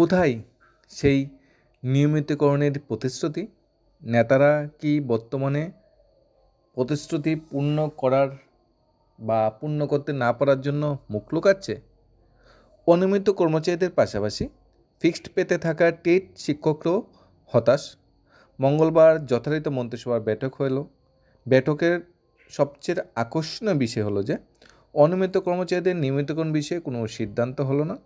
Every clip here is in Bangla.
কোথায় সেই নিয়মিতকরণের প্রতিশ্রুতি? নেতারা কি বর্তমানে প্রতিশ্রুতি পূর্ণ করার বা পূর্ণ করতে না পারার জন্য মুখ লুকাচ্ছে? অনিয়মিত কর্মচারীদের পাশাপাশি ফিক্সড পেতে থাকা টেট শিক্ষকরাও হতাশ। মঙ্গলবার যথারীত মন্ত্রিসভার বৈঠক হলো। বৈঠকের সবচেয়ে আকর্ষণীয় বিষয় হলো যে, অনিয়মিত কর্মচারীদের নিয়মিতকরণ বিষয়ে কোনো সিদ্ধান্ত হলো না।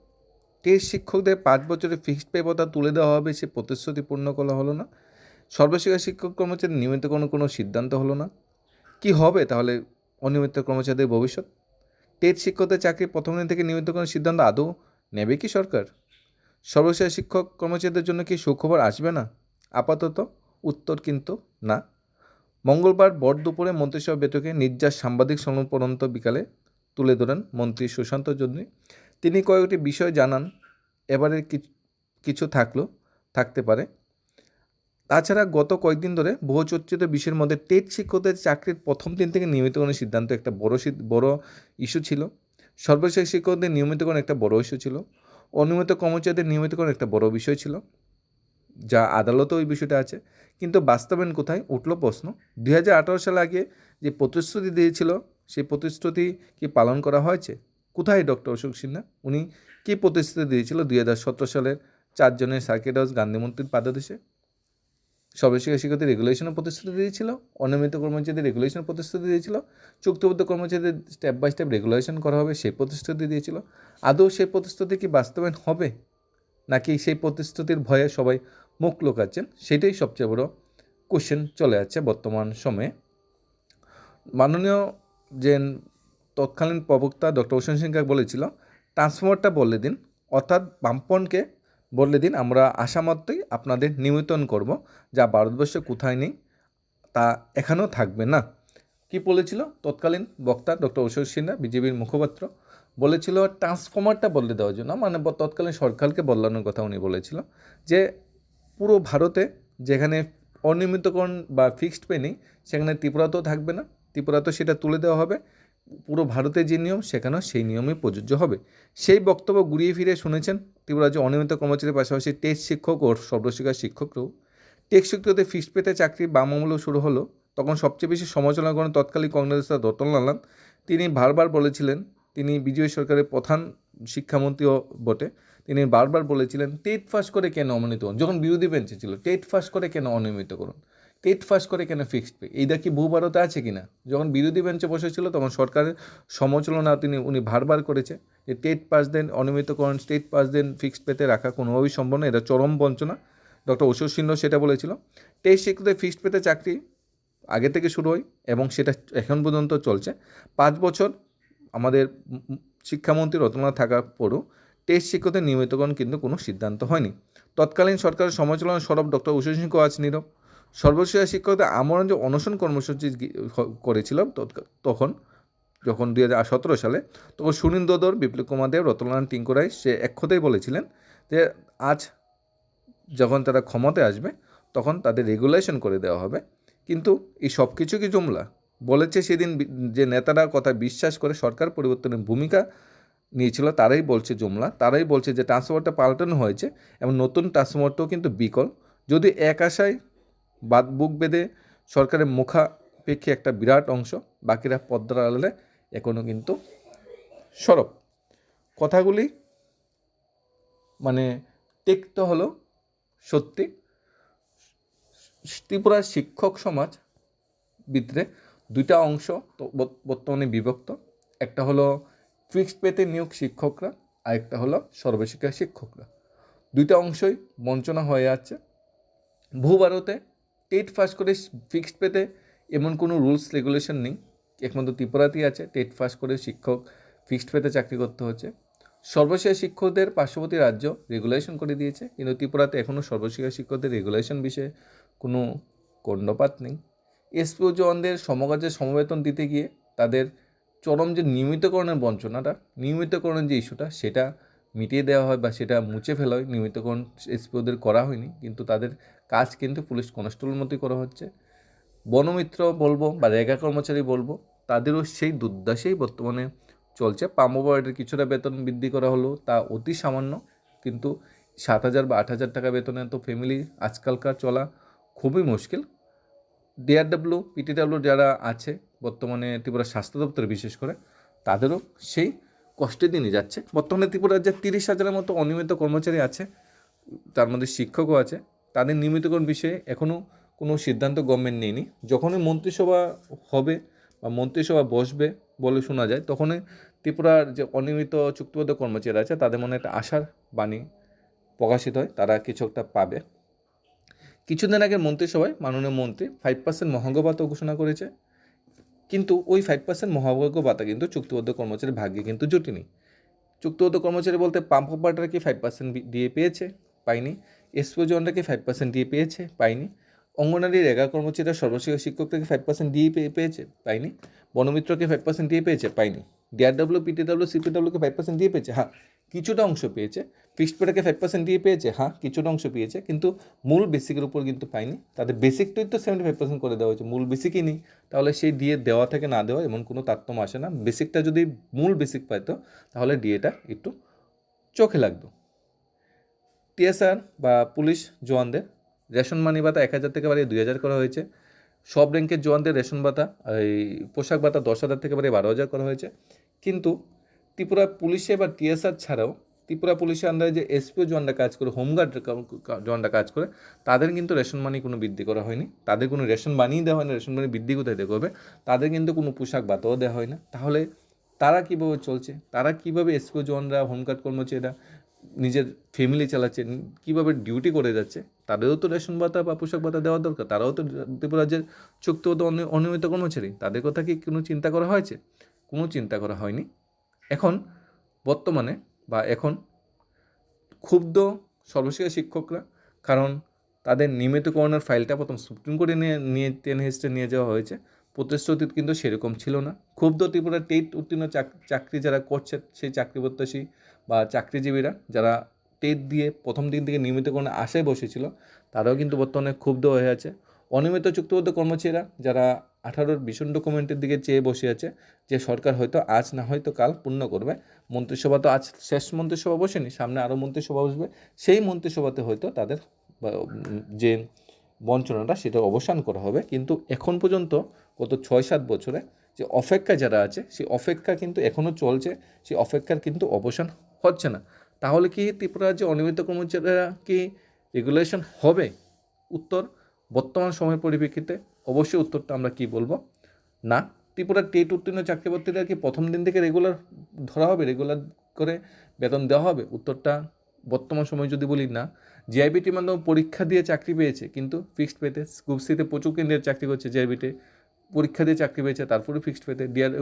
টেট শিক্ষকদের পাঁচ বছরের ফিক্সড পে ভাতা তুলে দেওয়া হবে, সে প্রতিশ্রুতি পূর্ণ করা হলো না। সর্বশিক্ষা শিক্ষক কর্মচারী নিয়মিত কোনো কোনো সিদ্ধান্ত হলো না। কি হবে তাহলে অনিয়মিত কর্মচারীদের ভবিষ্যৎ? টেট শিক্ষকদের চাকরি প্রথম দিন থেকে নিয়মিত কোনো সিদ্ধান্ত আদৌ নেবে কি সরকার? সর্বশেষ শিক্ষক কর্মচারীদের জন্য কি সুখবর আসবে না? আপাতত উত্তর কিন্তু না। মঙ্গলবার বড় দুপুরে মন্ত্রিসভা বৈঠকে নির্যাস সাংবাদিক সম্মেলন পর্যন্ত বিকালে তুলে ধরেন মন্ত্রী সুশান্ত চৌধুরী। তিনি কয়েকটি বিষয় জানান এবারে কি- কিছু থাকল, থাকতে পারে। তাছাড়া গত কয়েকদিন ধরে বহু চর্চিত বিষয়ের মধ্যে টেট শিক্ষকদের চাকরির প্রথম দিন থেকে নিয়মিতকরণের সিদ্ধান্ত একটা বড় বড় ইস্যু ছিল। সর্বশেষ শিক্ষকদের নিয়মিতকরণ একটা বড় ইস্যু ছিল। অনিয়মিত কর্মচারীদের নিয়মিতকরণ একটা বড় বিষয় ছিল, যা আদালতেও ওই বিষয়টা আছে। কিন্তু বাস্তবায়ন কোথায়? উঠল প্রশ্ন। দুই সাল আগে যে প্রতিশ্রুতি দিয়েছিল, সেই প্রতিশ্রুতি কি পালন করা হয়েছে? কোথায় ডক্টর অশোক সিনহা? উনি কী প্রতিশ্রুতি দিয়েছিল দুই হাজার সতেরো সালের চারজনের সার্কিট হাউস গান্ধী মন্ত্রীর পাদদেশে? সর্বশিক্ষা শিক্ষকদের রেগুলেশনের প্রতিশ্রুতি দিয়েছিল, অনিয়মিত কর্মচারীদের রেগুলেশনের প্রতিশ্রুতি দিয়েছিল, চুক্তিবদ্ধ কর্মচারীদের স্টেপ বাই স্টেপ রেগুলেশন করা হবে, সেই প্রতিশ্রুতি দিয়েছিল। আদৌ সেই প্রতিশ্রুতি কি বাস্তবায়ন হবে? নাকি সেই প্রতিশ্রুতির ভয়ে সবাই মুখ লুকাচ্ছেন? সেটাই সবচেয়ে বড় কোশ্চেন চলে যাচ্ছে বর্তমান সময়ে। মাননীয় যে তৎকালীন প্রবক্তা ডক্টর হোসেন সিংহা বলেছিল, ট্রান্সফর্মারটা বলে দিন, অর্থাৎ বামপনকে বলে দিন, আমরা আশা মাত্রই আপনাদের নিবেদন করব, যা ভারতবর্ষে কোথায় নেই, তা এখানেও থাকবে না। কি বলেছিল? তৎকালীন বক্তা ডক্টর অশোক সিনহা, বিজেপির মুখপাত্র, বলেছিল, ট্রান্সফর্মারটা বদলে দেওয়ার জন্য মানে তৎকালীন সরকারকে বদলানোর কথা উনি বলেছিল, যে পুরো ভারতে যেখানে অনিয়মিতকরণ বা ফিক্সড পে নেই, সেখানে ত্রিপুরাতেও থাকবে না, ত্রিপুরাতেও সেটা তুলে দেওয়া হবে পুরো ভারতে যে নিয়ম, সেখানেও সেই নিয়মই প্রযোজ্য হবে। সেই বক্তব্য ঘুরিয়ে ফিরে শুনেছেন ত্রিপুরা যে অনিয়মিত কর্মচারীর পাশাপাশি টেস্ট শিক্ষক ও সর্বশিক্ষা শিক্ষকরাও টেস্ট শিক্ষকদের ফিক্সড পেতে চাকরি বাম শুরু হলো, তখন সবচেয়ে বেশি সমালোচনা করেন তৎকালীন কংগ্রেস নেতা রতন লালান তিনি বারবার বলেছিলেন, তিনি বিজয় সরকারের প্রধান শিক্ষামন্ত্রীও বটে। তিনি বারবার বলেছিলেন, টেট ফাঁস করে কেন অনিয়মিত যখন বিরোধী বেঞ্চে ছিল, টেট ফাঁস করে কেন অনিয়মিত করুন? টেট ফাঁস করে কেন ফিক্সড পে এইটা কি বহু ভারতে আছে কি না যখন বিরোধী বেঞ্চে বসেছিল, তখন সরকারের সমালোচনা তিনি, উনি বারবার করেছে যে টেট পাস দেন অনিয়মিতকরণ স্টেট পাস দেন ফিক্সড পেতে রাখা কোনোভাবেই সম্ভব না এটা চরম বঞ্চনা। ডক্টর অশোক সিংহ সেটা বলেছিল টেস্ট শিক্ষকদের ফিক্সড পেতে চাকরি আগে থেকে শুরু হয় এবং সেটা এখন পর্যন্ত চলছে। পাঁচ বছর আমাদের শিক্ষামন্ত্রী রতননাথ থাকার পরও টেস্ট শিক্ষকদের নিয়মিতকরণ কিন্তু কোনো সিদ্ধান্ত হয়নি। তৎকালীন সরকারের সমালোচনা সরব ডক্টর উষা সিংহ আজ নীরব। সর্বশেষ শিক্ষকদের আমরণ যে অনশন কর্মসূচি করেছিলাম তখন, যখন দুই হাজার সতেরো সালে, তখন সুনীল দদর বিপ্লব কুমার দেব, রতনলাল টিঙ্করাই, সে এক বলেছিলেন যে আজ যখন তারা ক্ষমতায় আসবে, তখন তাদের রেগুলেশন করে দেওয়া হবে। কিন্তু এই সব কিছু কি জুমলা? বলেছে সেদিন যে নেতারা কথা বিশ্বাস করে সরকার পরিবর্তনের ভূমিকা নিয়েছিল, তারাই বলছে জুমলা। তারাই বলছে যে ট্রান্সফারটা পাল্টানো হয়েছে এবং নতুন ট্রান্সফারটাও কিন্তু বিকল। যদি এক আশায় বাদ বুক বেঁধে সরকারের মুখাপেক্ষী একটা বিরাট অংশ, বাকিরা পদ্মার আড়ালে এখনও কিন্তু সরব। কথাগুলি মানে টেকতে হলো সত্যি। ত্রিপুরার শিক্ষক সমাজ ভিতরে দুইটা অংশ বর্তমানে বিভক্ত। একটা হলো ফিক্সড পেতে নিয়োগ শিক্ষকরা আর একটা হলো সর্বশিক্ষা শিক্ষকরা। দুইটা অংশই বঞ্চনা হয়ে যাচ্ছে বহু ভারতে টেট পাস করে ফিক্সড পেতে এমন কোনো রুলস, রেগুলেশন নেই। একমাত্র ত্রিপুরাতেই আছে, টেট পাস করে শিক্ষক ফিক্সড পেতে চাকরি করতে হচ্ছে। সর্বশেষ শিক্ষকদের পার্শ্ববর্তী রাজ্য রেগুলেশন করে দিয়েছে, কিন্তু ত্রিপুরাতে এখনও সর্বশিক্ষা শিক্ষকদের রেগুলেশন বিষয়ে কোনো কর্ণপাত নেই। এসপিও জওয়ানদের সমকাজে সমবেতন দিতে গিয়ে তাদের চরম যে নিয়মিতকরণের বঞ্চনাটা, নিয়মিতকরণের যে ইস্যুটা, সেটা মিটিয়ে দেওয়া হয় বা সেটা মুছে ফেলা হয়। নিয়মিতকরণ এসপিওদের করা হয়নি, কিন্তু তাদের কাজ কিন্তু পুলিশ কনস্টেবলের মতোই করা হচ্ছে। বনমিত্র বলব বা রেগা কর্মচারী বলব, তাদেরও সেই দুর্দশাই বর্তমানে চলছে। পাম্পবার্ডের কিছুটা বেতন বৃদ্ধি করা হলো, তা অতি সামান্য, কিন্তু সাত হাজার বা আট হাজার টাকা বেতনে তো ফ্যামিলি আজকালকার চলা খুবই মুশকিল। ডিআরডাব্লিউ পিটিডাব্লিউ যারা আছে, বর্তমানে ত্রিপুরা স্বাস্থ্য দপ্তরে বিশেষ করে, তাদেরও সেই কষ্টের দিনই যাচ্ছে। বর্তমানে ত্রিপুরা যে তিরিশ হাজারের মতো অনিয়মিত কর্মচারী আছে, তার মধ্যে শিক্ষকও আছে তাদের নিয়মিতকরণ বিষয়ে এখনও কোনো সিদ্ধান্ত গভর্নমেন্ট নেয়নি। যখনই মন্ত্রিসভা হবে বা মন্ত্রিসভা বসবে বলে শোনা যায়, তখনই ত্রিপুরার যে অনিয়মিত চুক্তিবদ্ধ কর্মচারী আছে, তাদের মনে একটা আশার বাণী প্রকাশিত হয়, তারা কিছু একটা পাবে। কিছুদিন আগে মন্ত্রিসভায় মাননীয় মন্ত্রী ফাইভ পার্সেন্ট মহাঙ্গ ভাতা ঘোষণা করেছে, কিন্তু ওই ফাইভ পার্সেন্ট মহার্ঘ ভাতা কিন্তু চুক্তিবদ্ধ কর্মচারীর ভাগ্যে কিন্তু জুটিনি। চুক্তিবদ্ধ কর্মচারী বলতে পাম্প অপারেটার কি ফাইভ পার্সেন্ট দিয়ে পেয়েছে? পাইনি এসপিও জনরা ফাইভ পার্সেন্ট দিয়ে পেয়েছে, পাইনি। অঙ্গনারী রেগা কর্মচারীরা সর্বশিক্ষা শিক্ষকটাকে ফাইভ পার্সেন্ট দিয়ে পেয়ে পেয়েছে, পাইনি। বনমিত্রকে ফাইভ পার্সেন্ট দিয়ে পেয়েছে, পাইনি। ডিআরডাব্লিউ পিটিডাব্লিউ সিপিডাব্লিউকে ফাইভ পার্সেন্ট দিয়ে পেয়েছে হ্যাঁ কিছুটা অংশ পেয়েছে। ফিক্সড পেটাকে ফাইভ পার্সেন্ট দিয়ে পেয়েছে হ্যাঁ কিছুটা অংশ পেয়েছে, কিন্তু মূল বেসিকের উপর কিন্তু পাইনি। তাদের বেসিকটাই তো সেভেন্টি ফাইভ পার্সেন্ট করে দেওয়া হয়েছে, মূল বেসিকই নেই। তাহলে সেই ডিএ দেওয়া থেকে না দেওয়া এমন কোনো তারতম্য আসে না। বেসিকটা যদি মূল বেসিক পাইতো, তাহলে ডিএটা একটু চোখে লাগতো। টিএসআর বা পুলিশ জওয়ানদের রেশন মানি ভাতা এক হাজার থেকে বাড়িয়ে দুই হাজার করা হয়েছে। সব র্যাঙ্কের জওয়ানদের রেশন ভাতা, এই পোশাক ভাতা দশ হাজার থেকে বাড়িয়ে বারো হাজার করা হয়েছে। কিন্তু ত্রিপুরা পুলিশে বা টিএসআর ছাড়াও ত্রিপুরা পুলিশের আন্ডারে যে এসপিও জওয়ানরা কাজ করে, হোমগার্ড জওয়ানরা কাজ করে, তাদের কিন্তু রেশন মানি কোনো বৃদ্ধি করা হয়নি। তাদের কোনো রেশন বানিয়ে দেওয়া হয় না রেশন মানি বৃদ্ধি কোথায় দেখতে হবে? তাদের কিন্তু কোনো পোশাক ভাতাও দেওয়া হয় না। তাহলে তারা কীভাবে চলছে? তারা কীভাবে এসপিও জওয়ানরা, হোমগার্ড কর্মচারীরা নিজের ফ্যামিলি চালাচ্ছে কীভাবে ডিউটি করে যাচ্ছে, তাদেরও তো রেশন ভাতা বা পোশাক ভাতা দেওয়া দরকার, তারাও তো ত্রিপুরা রাজ্যের চুক্তিবদ্ধ অনি- অনিয়মিত কর্মচারী, তাদের কথা কি কোনো চিন্তা করা হয়েছে? কোনো চিন্তা করা হয়নি। এখন বর্তমানে বা এখন ক্ষুব্ধ সর্বশিক্ষা শিক্ষকরা, কারণ তাদের নিয়মিতকরণের ফাইলটা প্রথম সুপ্রিম কোর্টে নিয়ে নিয়ে টেন হেস্টে নিয়ে যাওয়া হয়েছে। প্রতিশ্রুতি কিন্তু সেরকম ছিল না। ক্ষুব্ধ ত্রিপুরা টেট উত্তীর্ণ চাকরি যারা করছে, সেই চাকরি প্রত্যাশী বা চাকরিজীবীরা যারা টেট দিয়ে প্রথম দিন থেকে নিয়মিতকরণে আশায় বসেছিল, তারাও কিন্তু বর্তমানে ক্ষুব্ধ হয়ে আছে। অনিয়মিত চুক্তিবদ্ধ কর্মচারীরা যারা আঠারোর ভীষণ ডকুমেন্টের দিকে চেয়ে বসে আছে, যে সরকার হয়তো আজ না হয়তো কাল পূর্ণ করবে, মন্ত্রিসভা তো আজ শেষ মন্ত্রিসভা বসেনি, সামনে আরও মন্ত্রিসভা বসবে, সেই মন্ত্রিসভাতে হয়তো তাদের যে বঞ্চনাটা সেটা অবসান করা হবে। কিন্তু এখন পর্যন্ত গত ছয় সাত বছরে যে অপেক্ষা যারা আছে, সেই অপেক্ষা কিন্তু এখনও চলছে, সেই অপেক্ষার কিন্তু অবসান হচ্ছে না। তাহলে কি ত্রিপুরা যে অনিয়মিত কর্মচারীরা কি রেগুলেশন হবে? উত্তর, বর্তমান সময়ের পরিপ্রেক্ষিতে অবশ্যই উত্তরটা আমরা কি বলব? না, ত্রিপুরা টেট উত্তীর্ণ চাকরিপ্রার্থীরা কি প্রথম দিন থেকে রেগুলার ধরা হবে? রেগুলার করে বেতন দেওয়া হবে? উত্তরটা বর্তমান সময় যদি বলি না। জিআইবিটির মাধ্যমে পরীক্ষা দিয়ে চাকরি পেয়েছে, কিন্তু ফিক্সড পেতে গ্রুপ সিতে প্রচুর কেন্দ্রের চাকরি করছে জিআইবিতে পরীক্ষা দিয়ে চাকরি পেয়েছে, তারপরে ফিক্সড পেতে ডিআর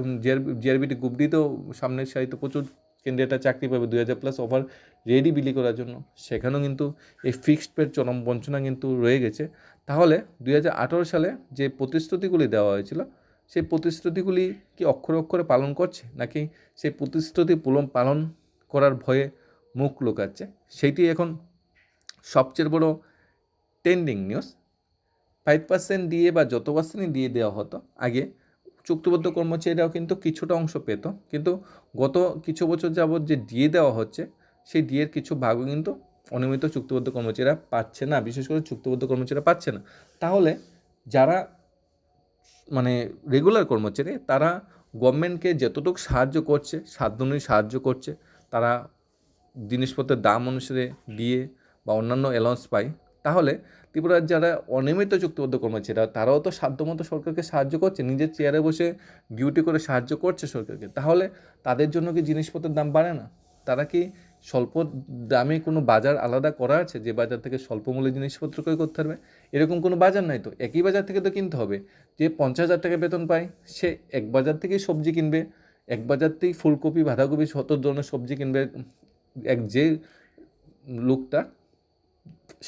জিআরবিটি গ্রুপ ডিতেও সামনের সারিতে প্রচুর কেন্দ্রে চাকরি পাবে দুই হাজার প্লাস ওভার রেডি বিলি করার জন্য। সেখানেও কিন্তু এই ফিক্সড পের চরম বঞ্চনা কিন্তু রয়ে গেছে। তাহলে দুই হাজার আঠারো সালে যে প্রতিশ্রুতিগুলি দেওয়া হয়েছিল, সেই প্রতিশ্রুতিগুলি কি অক্ষরে অক্ষরে পালন করছে? নাকি সেই প্রতিশ্রুতি পূরণ পালন করার ভয়ে মুখ লুকাচ্ছে? সেইটি এখন সবচেয়ে বড় ট্রেন্ডিং নিউজ ফাইভ পার্সেন্ট দিয়ে বা যত পার্সেন্টই দিয়ে দেওয়া হতো, আগে চুক্তিবদ্ধ কর্মচারীরাও কিন্তু কিছুটা অংশ পেত। কিন্তু গত কিছু বছর যাবৎ যে দিয়ে দেওয়া হচ্ছে, সেই ডিএর কিছু ভাগও কিন্তু অনিয়মিত চুক্তিবদ্ধ কর্মচারীরা পাচ্ছে না। বিশেষ করে চুক্তিবদ্ধ কর্মচারীরা পাচ্ছে না। তাহলে যারা মানে রেগুলার কর্মচারী, তারা গভর্নমেন্টকে যতটুকু সাহায্য করছে, সাধ্য সাহায্য করছে, তারা জিনিসপত্রের দাম অনুসারে দিয়ে বা অন্যান্য অ্যালাউন্স পায়। তাহলে ত্রিপুরার যারা অনিয়মিত চুক্তিবদ্ধ কর্মচারীরা তারাও তো সাধ্যমতো সরকারকে সাহায্য করছে, নিজের চেয়ারে বসে ডিউটি করে সাহায্য করছে সরকারকে। তাহলে তাদের জন্য কি জিনিসপত্রের দাম বাড়ে না? তারা কি স্বল্প দামে কোনো বাজার আলাদা করা আছে, যে বাজার থেকে স্বল্প মূল্যে জিনিসপত্র ক্রয় করতে পারবে? এরকম কোনো বাজার নাই তো। একই বাজার থেকে তো কিনতে হবে। যে পঞ্চাশ হাজার টাকা বেতন পায়, সে এক বাজার থেকেই সবজি কিনবে, এক বাজার থেকেই ফুলকপি, বাঁধাকপি শত ধরনের সবজি কিনবে। এক যে লোকটা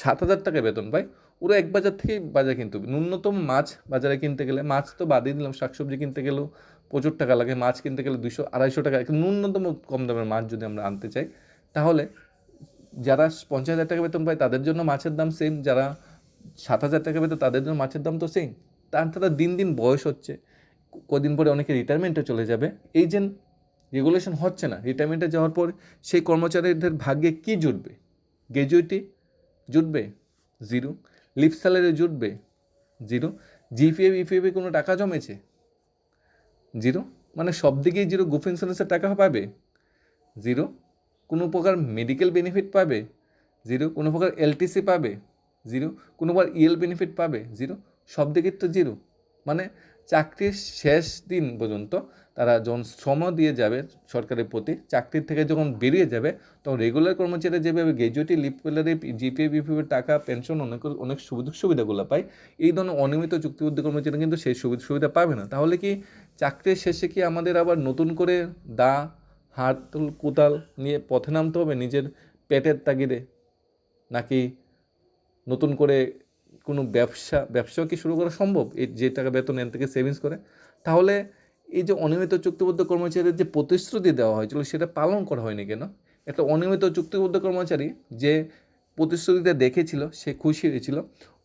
সাত হাজার টাকা বেতন পায় ওরা এক বাজার থেকেই বাজার কিনতে হবে। ন্যূনতম মাছ বাজারে কিনতে গেলে, মাছ তো বাদই দিলাম, শাকসবজি কিনতে গেলেও প্রচুর টাকা লাগে। মাছ কিনতে গেলে দুশো আড়াইশো টাকা। ন্যূনতম কম দামের মাছ যদি আমরা আনতে চাই, তাহলে যারা পঞ্চাশ হাজার টাকা বেতন পায়, তাদের জন্য মাছের দাম সেম যারা সাত হাজার টাকা বেতন, তাদের জন্য মাছের দাম তো সেম তার তারা দিন দিন বয়স হচ্ছে। কদিন পরে অনেকে রিটায়ারমেন্টে চলে যাবে। এই যে রেগুলেশন হচ্ছে না রিটায়ারমেন্টে যাওয়ার পর সেই কর্মচারীদের ভাগ্যে কী জুটবে? গ্র্যাজুয়েটি জুটবে? জিরো। লিপ স্যালারি জুটবে? জিরো। জিপিএফ ইপিএফে কোনো টাকা জমেছে? জিরো। মানে সব দিকেই জিরো। গ্রুপ ইন্স্যুরেন্সের টাকা পাবে? জিরো। কোনো প্রকার মেডিকেল বেনিফিট পাবে? জিরো। কোনো প্রকার এলটিসি পাবে? জিরো। কোনো প্রকার ইএল বেনিফিট পাবে? জিরো। সব দিকের তো জিরো। মানে চাকরির শেষ দিন পর্যন্ত তারা যখন শ্রম দিয়ে যাবে সরকারের প্রতি, চাকরির থেকে যখন বেরিয়ে যাবে, তখন রেগুলার কর্মচারী যেভাবে গ্র্যাজুয়েটি লিপ পেলারে জিপিএ বিপিএফের টাকা পেনশন অনেক অনেক সুবিধা, সুবিধাগুলো পায়, এই ধরনের অনিয়মিত চুক্তিবদ্ধ কর্মচারী কিন্তু সেই সুবিধা সুবিধা পাবে না। তাহলে কি চাকরির শেষে কি আমাদের আবার নতুন করে দা, হাত কোদাল নিয়ে পথে নামতে হবে নিজের পেটের তাগিদে? নাকি নতুন করে কোনো ব্যবসা, ব্যবসাও কি শুরু করা সম্ভব? এই যে টাকা বেতন এন থেকে সেভিংস করে? তাহলে এই যে অনিয়মিত চুক্তিবদ্ধ কর্মচারীদের যে প্রতিশ্রুতি দেওয়া হয়েছিল, সেটা পালন করা হয়নি কেন? একটা অনিয়মিত চুক্তিবদ্ধ কর্মচারী যে প্রতিশ্রুতিটা দেখেছিল, সে খুশি হয়েছিল।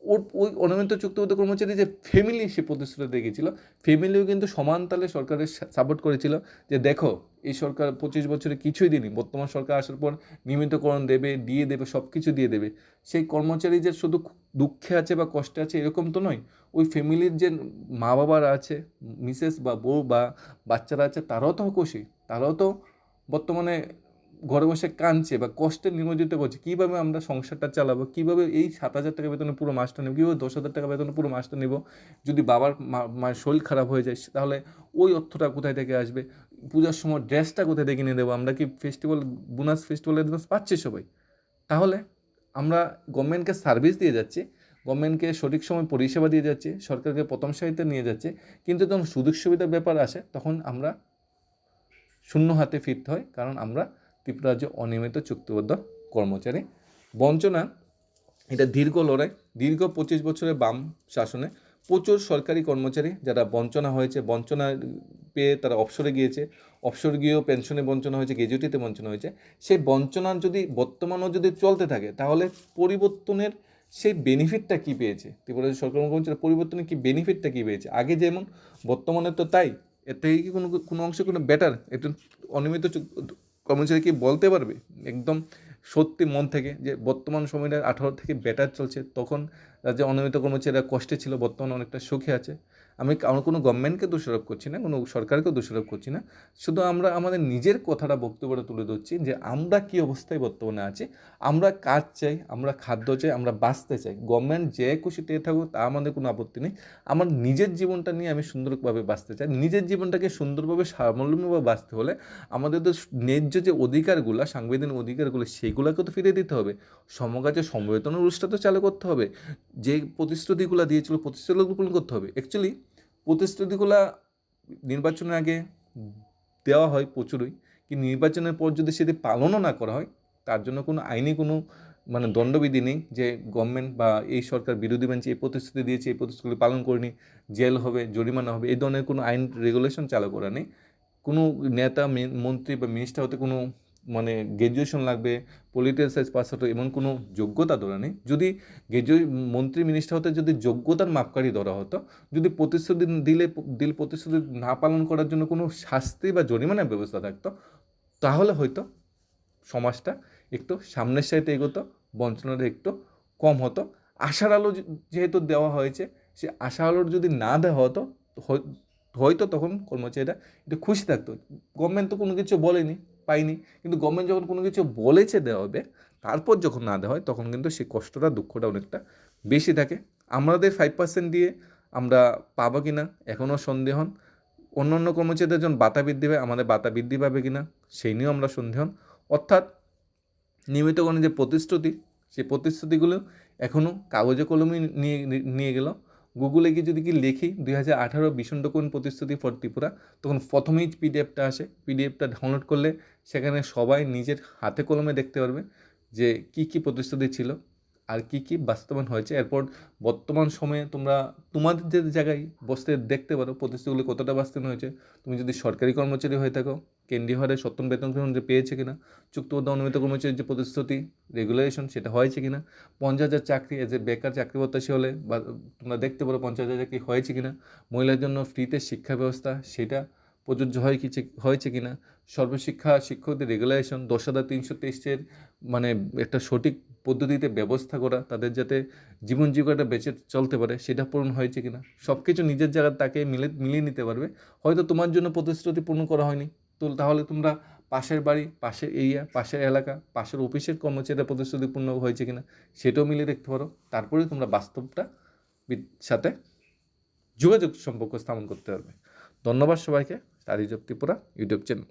ওর ওই অনিয়মিত চুক্তিবদ্ধ কর্মচারী যে ফ্যামিলি সে প্রতিশ্রুতি দেখেছিল ফ্যামিলিও কিন্তু সমান তালে সরকারের সাপোর্ট করেছিল যে দেখো, এই সরকার পঁচিশ বছরে কিছুই দিনি বর্তমান সরকার আসার পর নিয়মিতকরণ দেবে, দিয়ে দেবে সব কিছু দিয়ে দেবে। সেই কর্মচারী যে শুধু দুঃখে আছে বা কষ্টে আছে এরকম তো নয়, ওই ফ্যামিলির যে মা বাবারা আছে, মিসেস বা বউ বা বাচ্চারা আছে, তারাও তো খুশি, তারাও তো বর্তমানে ঘরে বসে কাঁদছে বা কষ্টে নিমজ্জিত করছে, কীভাবে আমরা সংসারটা চালাবো? কীভাবে এই সাত হাজার টাকা বেতনে পুরো মাসটা নেব? কীভাবে দশ হাজার টাকা বেতনে পুরো মাসটা নেব? যদি বাবার মায়ের শরীর খারাপ হয়ে যায়, তাহলে ওই অর্থটা কোথায় থেকে আসবে? পূজার সময় ড্রেসটা কোথায় থেকে কিনে দেবো আমরা কি ফেস্টিভ্যাল বোনাস ফেস্টিভ্যাল অ্যাডভান্স পাচ্ছি সবাই? তাহলে আমরা গভর্নমেন্টকে সার্ভিস দিয়ে যাচ্ছি গভর্নমেন্টকে সঠিক সময় পরিষেবা দিয়ে যাচ্ছে, সরকারকে প্রথম সারিতে নিয়ে যাচ্ছে। কিন্তু যখন সুযোগ সুবিধার ব্যাপার আসে, তখন আমরা শূন্য হাতে ফিরতে হয়, কারণ আমরা ত্রিপুরা রাজ্যে অনিয়মিত চুক্তিবদ্ধ কর্মচারী। বঞ্চনা, এটা দীর্ঘ লড়াই, দীর্ঘ পঁচিশ বছরের বাম শাসনে প্রচুর সরকারি কর্মচারী যারা বঞ্চনা হয়েছে, বঞ্চনা পেয়ে তারা অবসরে গিয়েছে অবসর গিয়েও পেনশনে বঞ্চনা হয়েছে গ্র্যাজুয়েটিতে বঞ্চনা হয়েছে। সেই বঞ্চনা যদি, বর্তমানও যদি চলতে থাকে, তাহলে পরিবর্তনের সেই বেনিফিটটা কী পেয়েছে? ত্রিপুরা সরকার কর্মচারী পরিবর্তনের কী বেনিফিটটা কী পেয়েছে? আগে যেমন বর্তমানে তো তাই, এর থেকে কি কোনো কোনো অংশে কোনো বেটার একটু অনিয়মিত কর্মচারী কি বলতে পারবে? একদম সত্যি মন থেকে যে বর্তমান সময়টা আঠারো থেকে বেটার চলছে, তখন যে অনিয়মিত কর্মচারীরা কষ্টে ছিল, বর্তমানে অনেকটা সুখে আছে। আমি আমার কোনো গভর্নমেন্টকে দোষারোপ করছি না, কোনো সরকারকেও দোষারোপ করছি না। শুধু আমরা, আমাদের নিজের কথাটা বক্তব্যটা তুলে ধরছি যে আমরা কী অবস্থায় বর্তমানে আছি, আমরা কাজ চাই, আমরা খাদ্য চাই, আমরা বাঁচতে চাই। গভর্নমেন্ট যে খুশি টেয়ে থাকুক, তা আমাদের কোনো আপত্তি নেই। আমার নিজের জীবনটা নিয়ে আমি সুন্দরভাবে বাঁচতে চাই। নিজের জীবনটাকে সুন্দরভাবে সামল্যভাবে বাঁচতে হলে আমাদের তো ন্যায্য যে অধিকারগুলো, সাংবিধানিক অধিকারগুলো, সেগুলোকে তো ফিরে দিতে হবে। সমকাজে সমবেতন অনুষ্ঠান তো চালু করতে হবে। যে প্রতিশ্রুতিগুলো দিয়েছিল, প্রতিশ্রুতিগুলো পূরণ করতে হবে। অ্যাকচুয়ালি প্রতিশ্রুতিগুলো নির্বাচনের আগে দেওয়া হয় প্রচুরই। কিন্তু নির্বাচনের পর যদি সেটি পালনও না করা হয়, তার জন্য কোনো আইনি কোনো মানে দণ্ডবিধি নেই যে গভর্নমেন্ট বা এই সরকার বিরোধী বেঞ্চে এই প্রতিশ্রুতি দিয়েছে, এই প্রতিশ্রুতি পালন করেনি, জেল হবে, জরিমানা হবে, এই ধরনের কোনো আইন রেগুলেশন চালু করা নেই। কোনো নেতা মন্ত্রী বা মিনিস্টার হতে কোনো মানে গ্র্যাজুয়েশন লাগবে পলিটিক্যাল সাইন্স পাস হতো, এমন কোনো যোগ্যতা ধরা নেই। যদি গ্র্যাজুয়ে মন্ত্রী মিনিস্টার হতে যদি যোগ্যতার মাপকাঠি ধরা হতো, যদি প্রতিশ্রুতি দিলে, দিল প্রতিশ্রুতি না পালন করার জন্য কোনো শাস্তি বা জরিমানার ব্যবস্থা থাকতো, তাহলে হয়তো সমাজটা একটু সামনের সাথে এগোতো, বঞ্চনাটা একটু কম হতো। আশার আলো যেহেতু দেওয়া হয়েছে, সে আশা আলোর যদি না দেওয়া হতো, হয়তো তখন কর্মচারীরা একটু খুশি থাকতো। গভর্নমেন্ট তো কোনো কিছু বলেনি। পাইনি। কিন্তু গভর্নমেন্ট যখন কোনো কিছু বলেছে দেওয়া হবে, তারপর যখন না দেওয়া হয়, তখন কিন্তু সেই কষ্টটা, দুঃখটা অনেকটা বেশি থাকে। আমাদের ফাইভ পার্সেন্ট দিয়ে আমরা পাবো কি না এখনও সন্দেহ হন। অন্য অন্য কর্মচারীদের যখন বাতা বৃদ্ধি পায়, আমাদের বাতা বৃদ্ধি পাবে কি না সেই নিয়েও আমরা সন্দেহ হন। অর্থাৎ নিয়মিতকরণের যে প্রতিশ্রুতি, সেই প্রতিশ্রুতিগুলো এখনও কাগজে কলমে নিয়ে নিয়ে গেল। গুগলে গিয়ে যদি কি লিখি, দুই হাজার আঠারো বিষণ্ডকোণ প্রতিশ্রুতি ফর ত্রিপুরা, তখন প্রথমেই পিডিএফটা আসে। পিডিএফটা ডাউনলোড করলে সেখানে সবাই নিজের হাতে কলমে দেখতে পারবে যে কি কি প্রতিশ্রুতি ছিল আর কি কি বাস্তবায়ন হয়েছে। এরপর বর্তমান সময়ে তোমরা তোমাদের যে জায়গায় বসতে দেখতে পারো প্রতিশ্রুতিগুলি কতটা বাস্তবায়ন হয়েছে। তুমি যদি সরকারি কর্মচারী হয়ে থাকো, কেন্দ্রীয় হারে সত্যম বেতন গ্রহণ যে পেয়েছে কিনা, চুক্তিবদ্ধ অনুমিত কর্মচারীর যে প্রতিশ্রুতি রেগুলেশন সেটা হয়েছে কিনা, পঞ্চাশ হাজার চাকরি এজ এ বেকার চাকরি প্রত্যাশী হলে বা তোমরা দেখতে পারো পঞ্চাশ হাজার চাকরি হয়েছে কিনা মহিলার জন্য ফ্রিতে শিক্ষা ব্যবস্থা সেটা প্রযোজ্য হয় কি হয়েছে কিনা? সর্বশিক্ষা শিক্ষকদের রেগুলেশন দশ হাজার তিনশো তেইশের মানে একটা সঠিক পদ্ধতিতে ব্যবস্থা করা, তাদের যাতে জীবন জীবিকাটা বেঁচে চলতে পারে, সেটা পূরণ হয়েছে কিনা? সব কিছু নিজের জায়গায় তাকে মিলে, মিলিয়ে নিতে পারবে। হয়তো তোমার জন্য প্রতিশ্রুতি পূর্ণ করা হয়নি। তো তাহলে তোমরা পাশের বাড়ি পাশের এরিয়া, পাশের এলাকা, পাশের অফিসের কর্মচারীরা প্রতিশ্রুতি পূর্ণ হয়েছে কিনা, সেটাও মিলিয়ে দেখতে পারো। তারপরে তোমরা বাস্তবটা সাথে যোগাযোগ সম্পর্ক স্থাপন করতে পারবে। ধন্যবাদ সবাইকে। Study job Tripura YouTube channel